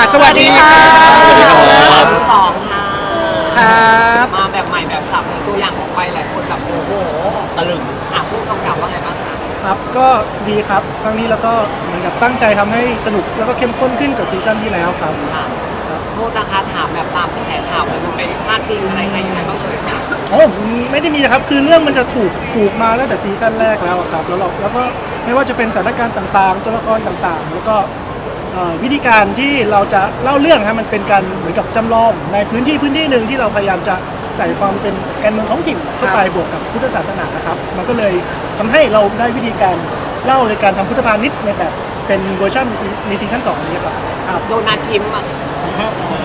อะสวัสดีค่ะสวัสดีครับสองค่ะครับมาแบบใหม่แบบสับเลยตัวอย่างออกไปหลายคนแบบโอ้โหตะลึงอะผู้กำกับว่าไงบ้างคะครับก็ดีครับครั้งนี้เราก็เหมือนกับตั้งใจทำให้สนุกแล้วก็เข้มข้นขึ้นกว่าซีซั่นที่แล้วครับ ค่ะโทษนะคะถามแบบตามกระแสข่าวเลยมันไปพลาดพิงอะไรใครยังไงบ้างเลยโอ้ไม่ได้มีนะครับคือเรื่องมันจะถูกผูกมาตั้งแต่ซีซั่นแรกแล้วอะครับแล้วเราแล้วก็ไม่ว่าจะเป็นสถานการณ์ต่างๆ ตัวละครต่างๆ แล้วก็ เอ่อวิธีการที่เราจะเล่าเรื่องครับมันเป็นการเหมือนกับจำลองในพื้นที่พื้นที่หนึ่งที่เราพยายามจะใส่ความเป็นการเมืองท้องถิ่นเข้าไปบวกกับพุทธศาสนานะครับ มันก็เลยทำให้เราได้วิธีการเล่าในการทำพุทธพาณิชย์ในแบบเป็นเวอร์ชันในซีซั่นสองนี้ครับครับ โดนัทยิ้มอะ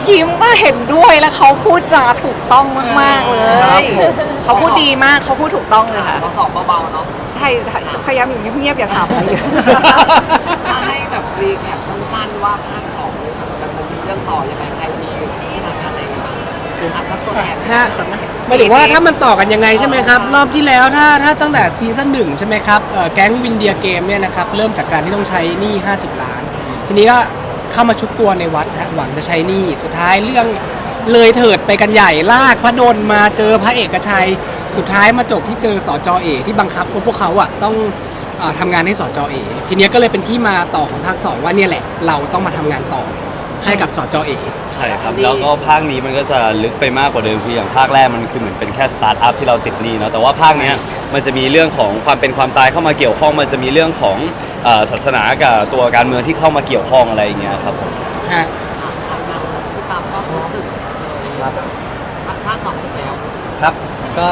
คิมก็เห็นด้วยแล้วเขาพูดจาถูกต้องมากๆเลครับย ผม เขาพูดดีมากเขาพูดถูกต้องเลยค่ะเราสอบเบาๆเนาะใช่ค่ะพยายามอยู่เงียบๆอย่าถามอะไรเยอะ ถ้าให้แบบรีแคปสั้นๆ ว่าภาคสองแบบมันมีเรื่องต่อยังไงใครมีที่ทำอะไรกันบ้างคืออาจจะตัวแทนฮะหมายถึงว่าถ้ามันต่อกันยังไงใช่ไหมครับ รอบที่แล้วถ้าถ้าตั้งแต่ซีซั่นหนึ่งใช่ไหมครับเอ่อแก๊งวินเดียเกมเนี่ยนะครับเริ่มจากการที่ต้องใช้หนี้50 ล้าน ทีนี้ก็เข้ามาชุบตัวในวัดฮะหวังจะใช้หนี้สุดท้ายเรื่องเลยเถิดไปกันใหญ่ลากพระดลมาเจอพระเอกชัย สุดท้ายมาจบที่เจอสจเอที่บังคับพวกเขาอะต้อง เอ่อทำงานให้สจเอทีเนี้ยก็เลยเป็นที่มาต่อของภาคสองว่าเนี่ยแหละ เราต้องมาทำงานต่อให้กับสจเอ ใช่ครับ แล้วก็ภาคนี้มันก็จะลึกไปมากกว่าเดิมคืออย่างภาคแรกมันคือเหมือนเป็นแค่สตาร์ทอัพที่เราติดหนี้เนาะแต่ว่าภาคเนี้ยมันจะมีเรื่องของความเป็นความตายเข้ามาเกี่ยวข้อง มันจะมีเรื่องของเอ่อศาสนากับตัวการเมืองที่เข้ามาเกี่ยวข้องอะไรอย่างเงี้ยครับผม ฮะทำงานที่ตามก็รู้สึกภาคสองเสร็จแล้ว ครับก็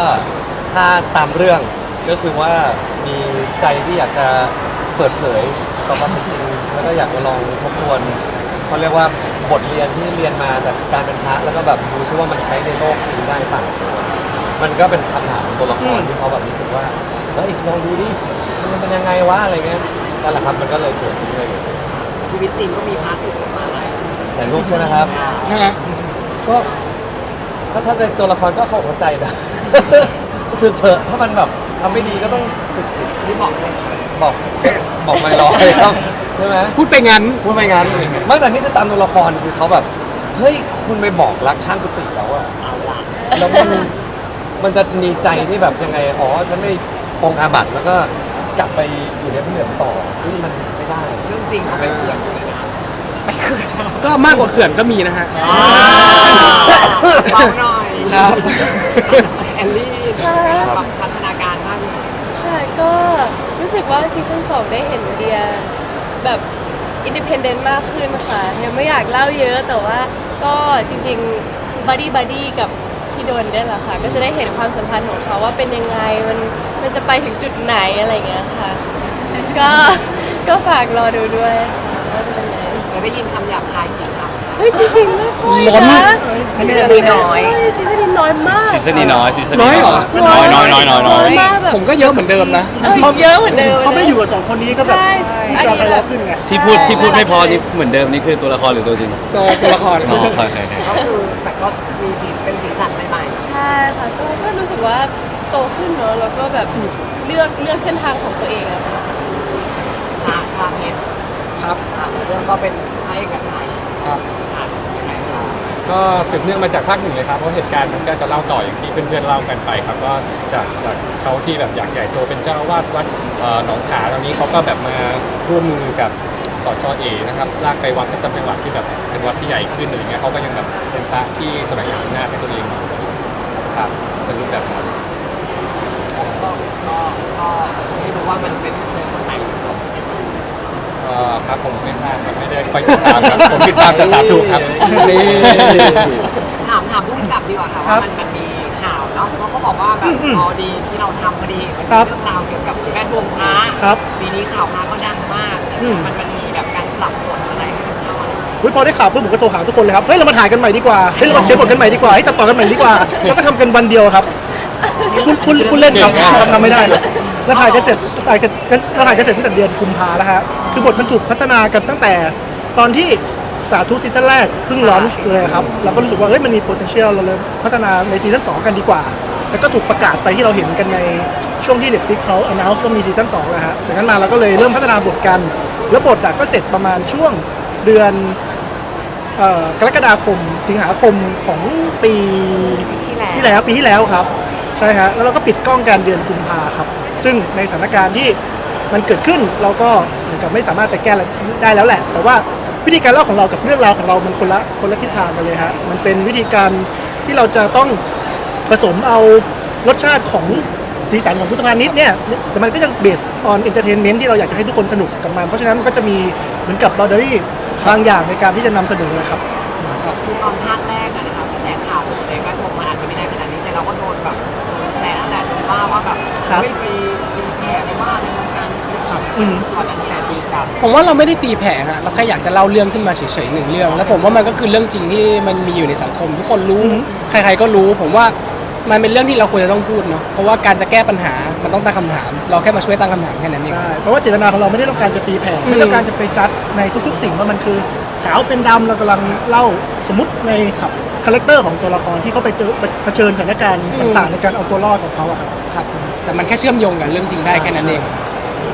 ถ้าตามเรื่องก็คือว่า มีใจที่อยากจะเปิดเผยต่อความเป็นจริงแล้วก็อยากมาลองทบทวนเขาเรียกว่าบทเรียนที่เรียนมาจากการเป็นพระแล้วก็แบบดูซิว่ามันใช้ในโลกจริงได้เปล่ามันก็เป็นคำถามของตัวละครที่เขาแบบรู้สึกว่าเฮ้ยลองดูดิมันเป็นยังไงวะอะไรเงี้ยนั่นแหละครับมันก็เลยเกิดขึ้นเลยชีวิตจริงก็มีพาร์ทสุดออกมาหลายแต่รูปใช่ไหมครับฮะก็ถ้าถ้าเป็นตัวละครก็เข้าหัวใจนะสึกเถอะถ้ามันแบบ ทำไม่ดีก็ต้องสึกสิที่บอกเลยบอกบอกไม่รอเลยครับใช่ไหมพูดไปงั้น พูดไม่งั้นไม่แต่นี่คือตามตัวละครคือเขาแบบเฮ้ยคุณไปบอกรักข้างกุฏิแล้วอะเอาละแล้วมันมันจะมีใจที่แบบยังไงอ๋อฉันไม่ปรงอาบัติแล้วก็กลับไปอยู่ในพระเหลืองต่อนี่มันไม่ได้เรื่องจริงเขาไปเขื่อนอยู่เลยนะก็มากกว่าเขื่อนก็มีนะฮะเบาหน่อยครับแอลลี่ปรับ ก็รู้สึกว่าซีซั่นสองได้เห็นเดียแบบอินดิเพนเดนต์มากขึ้นค่ะยังไม่อยากเล่าเยอะแต่ว่าก็จริงๆบัดดี้บัดดี้กับพี่โดนได้แหละค่ะ ก็จะได้เห็นความสัมพันธ์ของเขาว่าเป็นยังไง มันมันจะไปถึงจุดไหนอะไรเงี้ยค่ะ ก็ก็ฝากรอดูด้วยว่าจะเป็นยังไงเคยได้ยินคำหยาบคายกี่ ฮ้ยจริงๆไม่ค่อยล้น นะซีซั่นนี้น้อยใช่ซีซั่นนี้น้อยมากซีซั่นนี้น้อยซีซั่นน้นี้อยเหรอ น้อยน้อยน้อยน้อยน้อยมากแบบผมก็เยอะเหมือนเดิมนะ เออเยอะเหมือนเดิมเขาไม่ได้อยู่กับสองคนนี้ก็แบบใช่ที่อันจอนี้ไปแบแล้บ วขึ้นไงที่พูดที่พูดไม่พอนี่เหมือนเดิมนี่คือตัวละครหรือตัวจริงตัวตัวละครอ๋อใช่ใช่ใช่ก็คือแต่ก็มีสีเป็นสีสันใหม่ใช่ค่ะก็ก็รู้สึกว่าโตขึ้นเนอะแล้วก็แบบเลือกเลือกเส้นทางของตัวเองอะค่ะๆตาตาเพชรครับอ่าเรื่องก็เป็นพระเอกชัยครับ อ่ายังไงครับ ก็สืบเนื่องมาจากภาคหนึ่งเลยครับเพราะเหตุการณ์มันก็จะเล่าต่ออย่างที่เพื่อนๆเล่ากันไปครับก็จากจากเขาที่แบบอยากใหญ่โตเป็นเจ้าอาวาสวัดเอ่อหนองขาตอนนี้เขาก็แบบมาร่วมมือกับสจเอนะครับลากไปวัดประจำจังหวัดที่แบบเป็นวัดที่ใหญ่ขึ้นอะไรเงี้ยเขาก็ยังแบบเป็นพระที่แสวงหาอำนาจให้ตัวเองอยู่ครับเป็นรูปแบบนั้น ก็ก็ก็ไม่รู้ว่ามันเป็นในส่วนไหนของชีวิตจริง เอ่อครับผมไม่ทราบครับไม่ได้ค่อยติดตามครับผมติดตามแต่สาธุครับนี่ถามถามผู้กำกับดีกว่าค่ะครัว่าบมันมันมีข่าวเนาะเขาก็บอกว่าแบบพอดีที่เราทำพอดีมันครัมีบเรื่องราวเกี่ยวกับแวดวงพระครับปีนี้ข่าวพระก็ดังมากอืม มันมันมีแบบการปรับบทอะไรให้มันเข้าอะไร อุ๊ยพอได้ข่าวปุ๊บผมก็โทรหาทุกคนเลยครับ เฮ้ย เรามาถ่ายกันใหม่ดีกว่า เฮ้ย เรามาเขียนบทกันใหม่ดีกว่า เฮ้ยตัดต่อกันใหม่ดีกว่า แล้วก็ทำกันวันเดียวครับ คุณคุณคุณเล่นครับทำไม่ได้ครับ แล้วถ่ายกันเสร็จถ่ายกันแล้วถ่ายกันเสร็จตั้งแต่เดือนกุมภาแล้วฮะคือบทมันถูกพัฒนากันตั้งแต่ตอนที่สาธุซีซั่นแรกเพิ่งร้อนเลยครับเราก็รู้สึกว่าเฮ้ยมันมี potential เราเลยพัฒนาในซีซั่น2กันดีกว่า แล้วก็ถูกประกาศไปที่เราเห็นกันในช่วงที่ Netflix เขา announce ว่ามีซีซั่น2แล้วฮะจากนั้นมาเราก็เลยเริ่มพัฒนาบทกัน แล้วบทอะก็เสร็จประมาณช่วงเดือนเอ่อกรกฎาคมสิงหาคมของปีที่แล้วที่แล้วปีที่แล้วครับใช่ฮะแล้วเราก็ปิดกล้องการเดือนกุมภาครับ ซึ่งในสถานการณ์ที่มันเกิดขึ้นเราก็เหมือนกับไม่สามารถไปแก้ได้แล้วแหละ แต่ว่าวิธีการเล่าของเรากับเรื่องราวของเรามันคนละคนละทิศทางกันเลยฮะมันเป็นวิธีการที่เราจะต้องผสมเอารสชาติของสีสันของพุทธพาณิชย์เนี่ยแต่มันก็ยังเบสออนเอนเตอร์เทนเมนต์ที่เราอยากจะให้ทุกคนสนุกกับมัน เพราะฉะนั้นมันก็จะมีเหมือนกับบ o เดอรี่บางอย่างในการที่จะนำเสนอนะครับ คือตอนภาคแรกอะนะคะกระแสข่าวในแวดวงมันอาจจะไม่ได้ขนาดนี้แต่เราก็โดนแบบ นั่นแหละโดนว่าว่าแบบครับ ไม่ไปตีแผ่ไปว่าในวงการอืม ก่อนอันนี้ตีกลับผมว่าเราไม่ได้ตีแผ่ฮะเราแค่อยากจะเล่าเรื่องขึ้นมาเฉยๆหนึ่งเรื่อง แล้วผมว่ามันก็คือเรื่องจริงที่มันมีอยู่ในสังคม ทุกคนรู้ ใครๆก็รู้ ผมว่ามันเป็นเรื่องที่เราควรจะต้องพูดเนาะเพราะว่าการจะแก้ปัญหามันต้องตั้งคำถาม เราแค่มาช่วยตั้งคำถามแค่นั้นเอง ใช่เพราะว่าเจตนาของเราไม่ได้ต้องการจะตีแผ่อืม ไม่ต้องการจะไปจัดในทุกๆ สิ่งว่ามันคือขาวเป็นดำเรากำลังเล่าสมมติใน คาแรคเตอร์ของตัวละครที่เขาไปเจอเผชิญสถานการณ์ต่างๆ ในการเอาตัวรอดของเขาอะครับ ครับแต่มันแค่เชื่อมโยงกับเรื่องจริงได้แค่นั้นเอง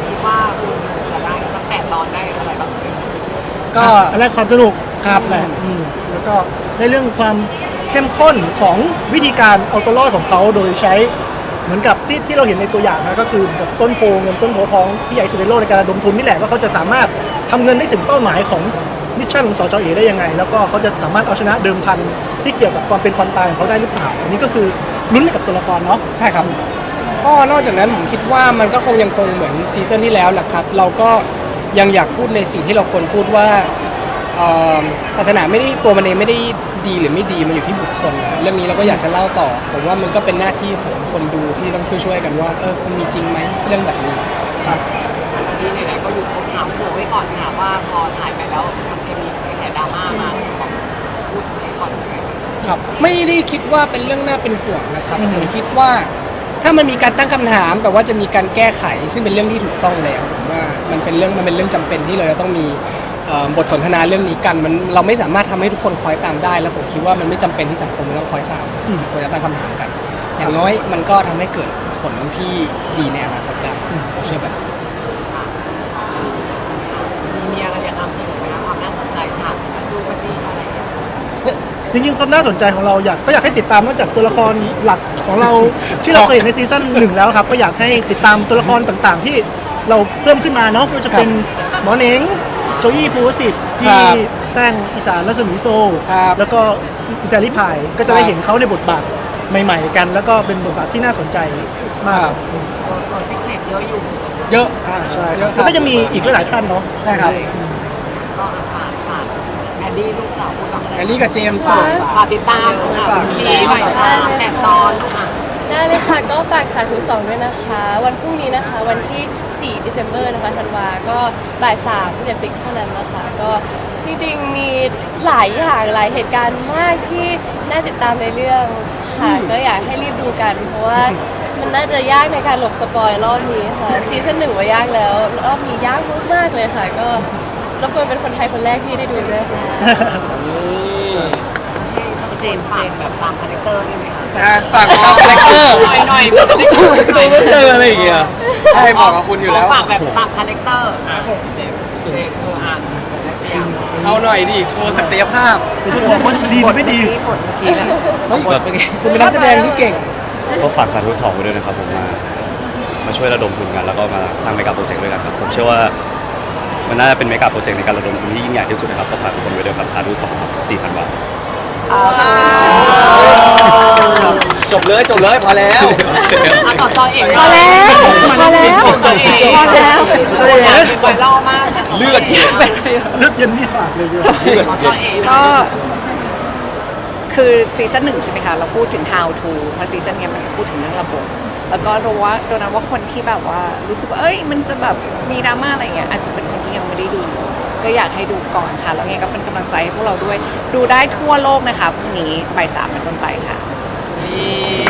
คิดว่าคุณจะได้สักแปดตอนได้อะไรบ้างก็ อันแรกความสนุกครับแหละอืมแล้วก็ในเรื่องความเข้มข้นของวิธีการเอาตัวรอดของเขาโดยใช้เหมือนกับที่ที่เราเห็นในตัวอย่างนะก็คือเหมือนกับต้นโพเงินต้นโพทองที่ใหญ่สุดในโลกในการระดมทุนนี่แหละว่าเขาจะสามารถทำเงินได้ถึงเป้าหมายของ มิชชั่นของสจเอได้ยังไง แล้วก็เขาจะสามารถเอาชนะเดิมพันที่เกี่ยวกับความเป็นความตายของเขาได้หรือเปล่าอันนี้ก็คือลุ้นให้กับตัวละครเนาะใช่ครับ ก็นอกจากนั้นผมคิดว่ามันก็คงยังคงเหมือนซีซั่นที่แล้วแหละครับ เราก็ยังอยากพูดในสิ่งที่เราควรพูดว่าเอ่อศาสนาไม่ได้ตัวมันเองไม่ได้ดีหรือไม่ดีมันอยู่ที่บุคคลนะเรื่องนี้เราก็อยากจะเล่าต่อผมว่ามันก็เป็นหน้าที่ของคนดูที่ต้องช่วยๆกันว่าเออมันมีจริงไหมเรื่องแบบนี้ครับ ที่ไหนๆก็อยู่ครบถามหัวไว้ก่อนค่ะว่าพอฉายไปแล้วมันจะมีกระแสดราม่ามาบอกพูดให้ก่อน ครับ ไม่ได้คิดว่าเป็นเรื่องน่าเป็นห่วงนะครับอืม ผมคิดว่า ถ้ามันมีการตั้งคำถามแต่ว่าจะมีการแก้ไข ซึ่งเป็นเรื่องที่ถูกต้องแล้วผมว่ามันเป็นเรื่องมันเป็นเรื่องจำเป็นที่เราจะต้องมีเอ่อบทสนทนาเรื่องนี้กันมันเราไม่สามารถทำให้ทุกคนคอยตามได้ แล้วผมคิดว่ามันไม่จำเป็นที่สังคมจะต้องคอยตามควรจะตั้งคำถามกัน อย่างน้อยมันก็ทำให้เกิดผลที่ดีในอนาคตได้ผมเชื่อแบบมีอะไรอยากนำเสนอไหมคะความน่าสนใจฉากดูปจีนอะไรอย่างเงี้ย จริงๆความน่าสนใจของเราอยากก็อยากให้ติดตามนอกจากตัวละครหลักของเราที่เราเคยเห็นในซีซั่นหนึ่งแล้วครับ ก็อยากให้ติดตามตัวละครต่างๆ ที่เราเพิ่มขึ้นมาเนาะไม่ว่าจะเป็นหมอเหน่งโจยี่ภูวสิทธิ์ที่ครับแป้งอีสานรัศมีโซ ครับ แล้วก็อิตาลีพายก็จะได้เห็นเขาในบทบาทใหม่ ๆ กัน แล้วก็เป็นบทบาทที่น่าสนใจมากครับตัวตัวเซ็กเล็เยอะอยู่เยอะ อ่าใช่เยอะครับ แล้วก็จะมีอีกหลายๆท่านเนาะ ใช่ครับ ก็ฝากฝาก แอนดี้ลูกสาวพูดบ้างอะไรแอลลี่กับเจมส์ฝากฝากติดตามค่ะมีใหม่สามแปดตอนค่ะได้เลยค่ะ ก็ฝากสาธุสองด้วยนะคะ วันพรุ่งนี้นะคะ วันที่ 4 December นะคะธันวา ก็บ่าย3ที่ Netflix เท่านั้นนะคะ ก็จริงๆ มีหลายอย่างหลายเหตุการณ์มากที่น่าติดตามในเรื่องค่ะ ก็อยากให้รีบดูกัน เพราะว่ามันน่าจะยากในการหลบสปอยรอบนี้ค่ะซีซั่นหนึ่งว่ายากแล้ว รอบนี้ยากมากๆเลยค่ะ ก็ รบกวนเป็นคนไทยคนแรกที่ได้ดูด้วยค่ะเจมเจมแบบตามคาแรคเตอร์ได้ไหมคะอะฝากตามคาแรคเตอร์หน่อยหน่อยไม่ได้คุยหน่อยเจออะไรอย่างเงี้ยใช่บอกกับคุณอยู่แล้วฝากแบบตามคาแรคเตอร์อะเจมเจมเอออ่านเสียงเอาหน่อยดิโชว์ศักยภาพไม่ใช่บอกว่าดีหรือไม่ดีที่ผลเมื่อกี้แล้วเฮ้ยคุณเป็นนักแสดงที่เก่งก็ฝากสาธุสองไว้ด้วยนะครับผมมามาช่วยระดมทุนกันแล้วก็มาสร้างเมกะโปรเจกต์ด้วยกันครับผมเชื่อว่า มันน่าจะเป็นเมกะโปรเจกต์ในการระดมทุนที่ยิ่งใหญ่ที่สุดนะครับก็ฝากทุกคนไว้ด้วยครับสาธุสองครับสี่พันบาท จบเลยจบเลยพอแล้วอะต่อต่อเอกพอแล้วพอแล้วต่อเอกพอแล้วต่อเอกไวรัลมากเลือดเยอะไปเลือดเย็นที่ปากเลยเดียวต่อเอก ก็คือซีซั่นหนึ่งใช่ไหมคะเราพูดถึง how to พอซีซั่นเนี้ยมันจะพูดถึงเรื่องระบบ แล้วก็รู้ว่าโดนัทว่าคนที่แบบว่ารู้สึกว่าเอ้ยมันจะแบบมีดราม่าอะไรเงี้ยอาจจะเป็นคนที่ยังไม่ ได้ดู ก็อยากให้ดูก่อนค่ะ แล้วไงก็เป็นกำลังใจให้พวกเราด้วย ดูได้ทั่วโลกนะคะพรุ่งนี้บ่ายสามเป็นต้นไปค่ะ นี่